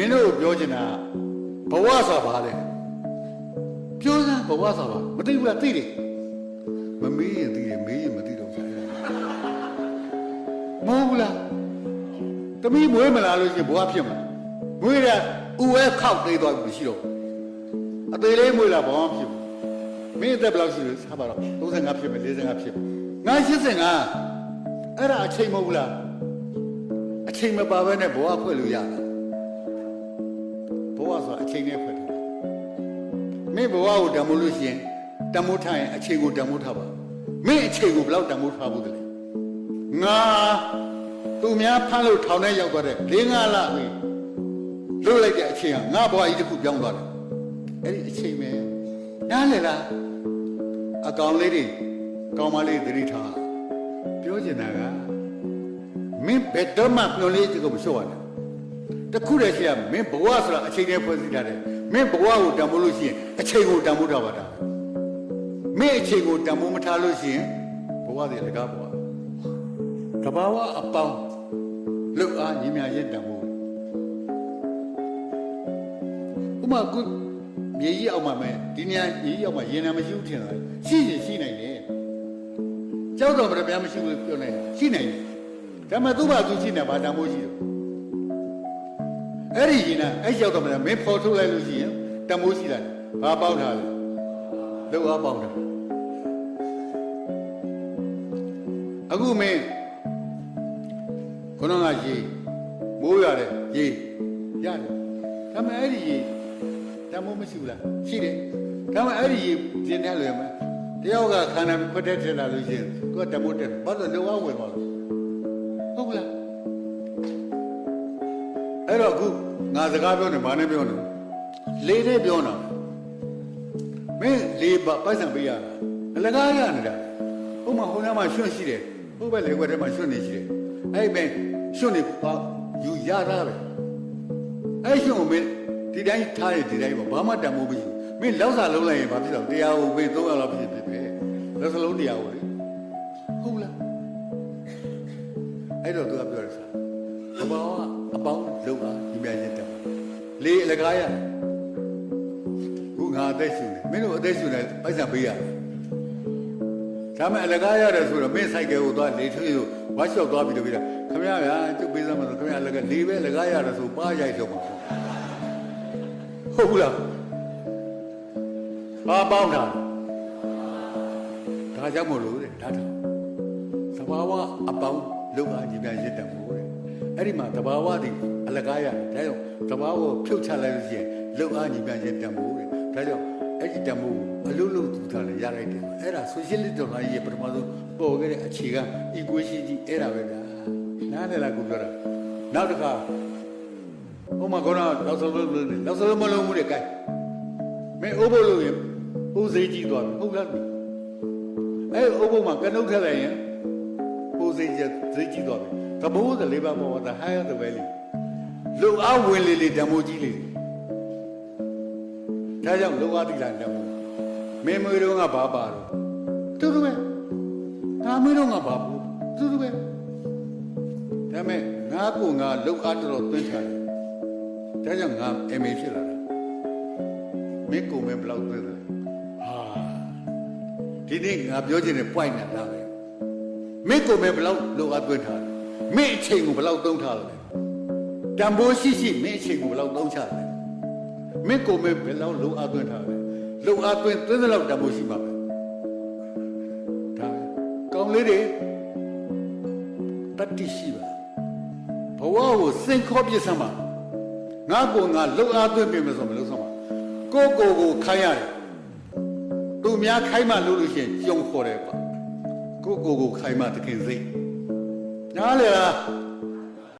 င်းတို့ပြောချင်တာဘဝဆိုတာဘာလဲပြောစမ်းဘဝဆိုတာဘာမသိဘူးလားသိတယ်မမေးရင်သိတယ်မေးရင်မသိတော့ဘူးမဟုတ်ဘူးလားတမီးမွေးမလာလို့ရှိရင်ဘဝဖြစ်မှာမွေးရဥဝဲခောက်သေးသွားပြီမရှိတော့ဘူးအသေးလေးမွေးလာဘာမှဖြစ်ဘူးမင်းအသက်ဘယ်လောက်ရှိလဲစားပါတော့35ဖြစ်မယ်45ဖြစ်မယ်ငါ85အဲ့ဒါအချိန်မဟုတ်ဘူးလားအချိန်မပါဘဲနဲ့ဘဝဖွဲ့လို့ရတာဘဝဆိုတာအ ချိန်နဲ့ဖွဲ့တယ်မင်းဘဝကိုတမိုးလို့ရှိရင်တမိုးထားရင်အချိန်ကိုတမိုးထားပါမင်းအချိန်ကိုဘယ်လောက်တမိုးထားဘူးတလဲငါသူများဖမ်းလို့ထောင်ထဲရောက်သွားတဲ့၄၅လပြီလွတ်လိုက်တဲ့အချိန်ကငါဘဝကြီးတစ်ခုပြောင်းသွားတယ်အဲ့ဒီအချိန်ပဲနားလေလားအကောင်လေးတွေကောင်မလေးတွေသတိထားပြောချင်တာကမင်းဘယ်တော့မှမျောလေးကိုမလျှော့ရနဲ့ တခုတည်းရှိရမင်းဘဝဆိုတာအချိန်နဲ့ဖွဲ့စည်းထားတယ်မင်းဘဝကိုတန်ဖိုးလို့ရှိရင်အချိန်ကိုတန်ဖိုးထားပါတာမင်းအချိန်ကိုတန်ဖိုးမထားလို့ရှိရင်ဘဝတွေလကားဘဝတဘာဝအပေါင်းလုတ်အားညီမြရဲ့တန်ဖိုးဥမာကုမြေကြီးအောင်မှာမဲ့ဒီနေရာမြေကြီးအောင်မှာရင်နာမရှိဘူးထင်တာရှိရင်ရှိနိုင်တယ်ကြောက်တော့မရဗျာမရှိဘူးပြောနိုင်တယ်ရှိနိုင်တယ်ဒါပေမဲ့သူ့ဘာသူရှိနေဘာတန်ဖိုးရှိတယ် အဲ့ဒီရင်နာအဲ့ရောက်တော့မလားမင်းဖော်ထုတ်လိုက်လို့ရှိရင်တမိုးရှိတာဘာပေါက်ထားလဲလောက်အားပေါက်တာအခုမင်းခဏကရေမိုးရတယ်ရေရတယ်ဒါပေမဲ့အဲ့ဒီရေတမိုးမရှိဘူးလားရှိတယ်ဒါပေမဲ့အဲ့ဒီရေပြင်းတယ်လွယ်မှာတယောက်ကခန္ဓာခွက်တဲ့ထက်လာလို့ရှိရင်သူကတမိုးတက်ဘာလို့လောက်အားဝင်သွားလဲ အဲ့တော့အခုငါစကားပြောနေဘာနဲ့ပြောနေလေးနဲ့ပြောနေမင်းလေးပါပိုက်ဆံပေးရတာအလကားရနေတာဥမာဟိုနားမှာရွှွန့်ရှိတယ်ဟိုဘက်လေခွက်ထဲမှာရွှွန့်နေရှိတယ်အဲ့ဒီမင်းရွှွန့်နေပါယူရတာပဲအဲ့ရွှွန့်ကိုမင်းဒီတိုင်းထားရဒီတိုင်းပါဘာမှတန်မိုးမရှိဘူးမင်းလောက်စာလုံးလိုက်ရင်ဘာဖြစ်တော့တရားကိုပေး300လောက်ဖြစ်ဖြစ်ပဲလက်စလုံးတရားကိုလေဟုတ်လားအဲ့တော့သူကပြောတယ်စားအပေါင်း အပေါင်းလုံးအားဒီမြရင်တက်လေးအလကားရခုငါအသက်ရှူနေမင်းတို့အသက်ရှူနေပိုက်ဆံပေးရတယ်ဒါမဲ့အလကားရတယ်ဆိုတော့မင်းဆိုင်ကယ်ကိုသွားလေထွေးကိုဝါရှော့သွားပြီးတော့ပြီးတာခမရဗျာကျုပ်ပေးစမ်းမလို့ခမရအလကားလေးပဲအလကားရတယ်ဆိုပါရိုက်တော့မှာဟုတ်ဘူးလားပါပေါင်းတာဒါကြောင့်မလို့တဲ့ဒါတော့သဘာဝအပေါင်းလုံးအားညီပြန်ရစ်တယ်မို့တဲ့ အဲ့ဒီမှာသဘာဝသည်အလကားရတယ်ဒါကြောင့်သဘာဝကိုဖြုတ်ချလိုက်လို့ရှိရင်လုံးအားညီပြန်ရစ်တယ်မို့တဲ့ဒါကြောင့်အဲ့ဒီတမို့အလုံးလုံးသူထားလည်းရလိုက်တယ်အဲ့ဒါ socialist တော်လာရဲ့ပထမဆုံးပေါ်ခဲ့တဲ့အခြေခံ equation ကြီးအဲ့ဒါပဲဗျာနားလည်လားကိုပြောတာနောက်တစ်ခါဟိုမှာကောနောက်ဆုံးလို့နောက်ဆုံးမလုံးမှုတဲ့ကဲမင်းအိုးဖို့လို့ရင်ဦးစိတ်ကြည့်သွားပြီဟုတ်လားအဲ့အိုးဖို့မှာကနုတ်ထက်လိုက်ရင်ကိုယ်စိတ်ကြစိတ်ကြည့်တော့ပြီ သဘောတလေးပါပေါ်တာ higher the value လူအားဝင်လေလေဓမ္မကြီးလေဒါကြောင့်လူအားတိလာဓမ္မမင်းမွေတော့ငါဘာပါတော့တူတူပဲဒါမွေတော့ငါဘာဘူးတူတူပဲဒါမဲ့ငါကိုငါလူအားတော်တော်သွင်းထားတယ်ဒါကြောင့်ငါ MA ဖြစ်လာတာမင်းကိုမင်းဘယ်လောက်သွင်းတယ်ဟာဒီနေ့ငါပြောချင်တဲ့ point နဲ့လာပဲမင်းကိုယ်ပဲဘယ်လောက်လိုအပ်သွင်းထားလဲ မင်းအချိန်ကိုဘယ်လောက်သုံးထားလဲတန်ဖိုးရှိရှိမင်းအချိန်ကိုဘယ်လောက်သုံးချလဲမင်းကိုယ်ပဲဘယ်လောက်လိုအပ်သွင်းထားလဲလိုအပ်သွင်းသွင်းတဲ့လောက်တန်ဖိုးရှိမှာပဲဒါပဲကောင်းလေးတွေတတ္တိရှိပါဘဝကိုစင်ခေါ်ပြစ်စမ်းပါငါကိုငါလိုအပ်သွင်းပြင်မယ်ဆိုမလို့ဆုံးပါကိုယ့်ကိုယ်ကိုခိုင်းရတယ်သူများခိုင်းမှလို့လို့ရှိရင်ကြုံခေါ်တယ်ကွာကိုကိုကိုခိုင်မတခင်စိတ် နားလေလား